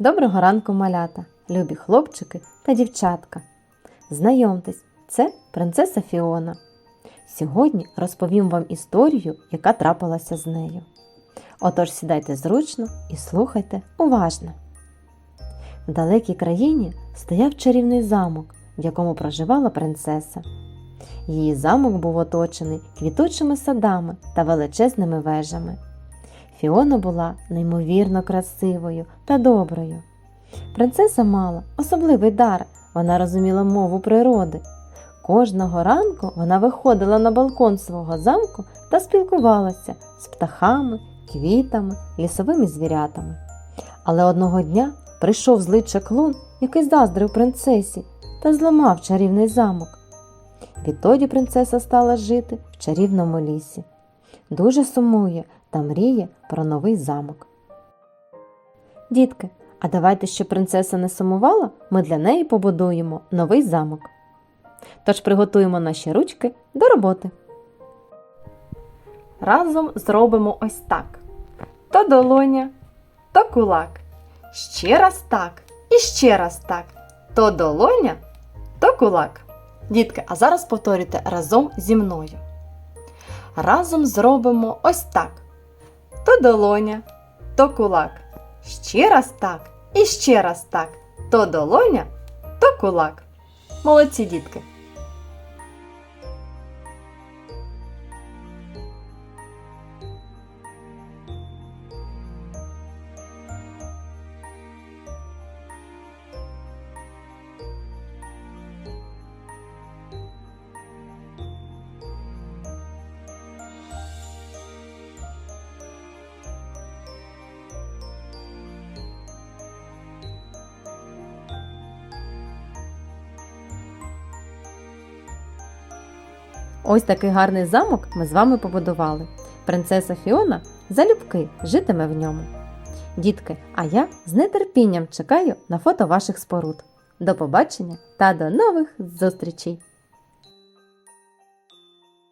Доброго ранку, малята, любі хлопчики та дівчатка. Знайомтесь, це принцеса Фіона. Сьогодні розповім вам історію, яка трапилася з нею. Отож сідайте зручно і слухайте уважно. В далекій країні стояв чарівний замок, в якому проживала принцеса. Її замок був оточений квітучими садами та величезними вежами. Фіона була неймовірно красивою та доброю. Принцеса мала особливий дар, вона розуміла мову природи. Кожного ранку вона виходила на балкон свого замку та спілкувалася з птахами, квітами, лісовими звірятами. Але одного дня прийшов злий чаклун, який заздрив принцесі та зламав чарівний замок. Відтоді принцеса стала жити в чарівному лісі. Дуже сумує та мріє про новий замок. Дітки, а давайте, щоб принцеса не сумувала, ми для неї побудуємо новий замок. Тож приготуємо наші ручки до роботи. Разом зробимо ось так: то долоня, то кулак. Ще раз так і ще раз так. То долоня, то кулак. Дітки, а зараз повторюйте разом зі мною. Разом зробимо ось так. То долоня, то кулак. Ще раз так і ще раз так. То долоня, то кулак. Молодці дітки. Ось такий гарний замок ми з вами побудували. Принцеса Фіона залюбки житиме в ньому. Дітки, а я з нетерпінням чекаю на фото ваших споруд. До побачення та до нових зустрічей!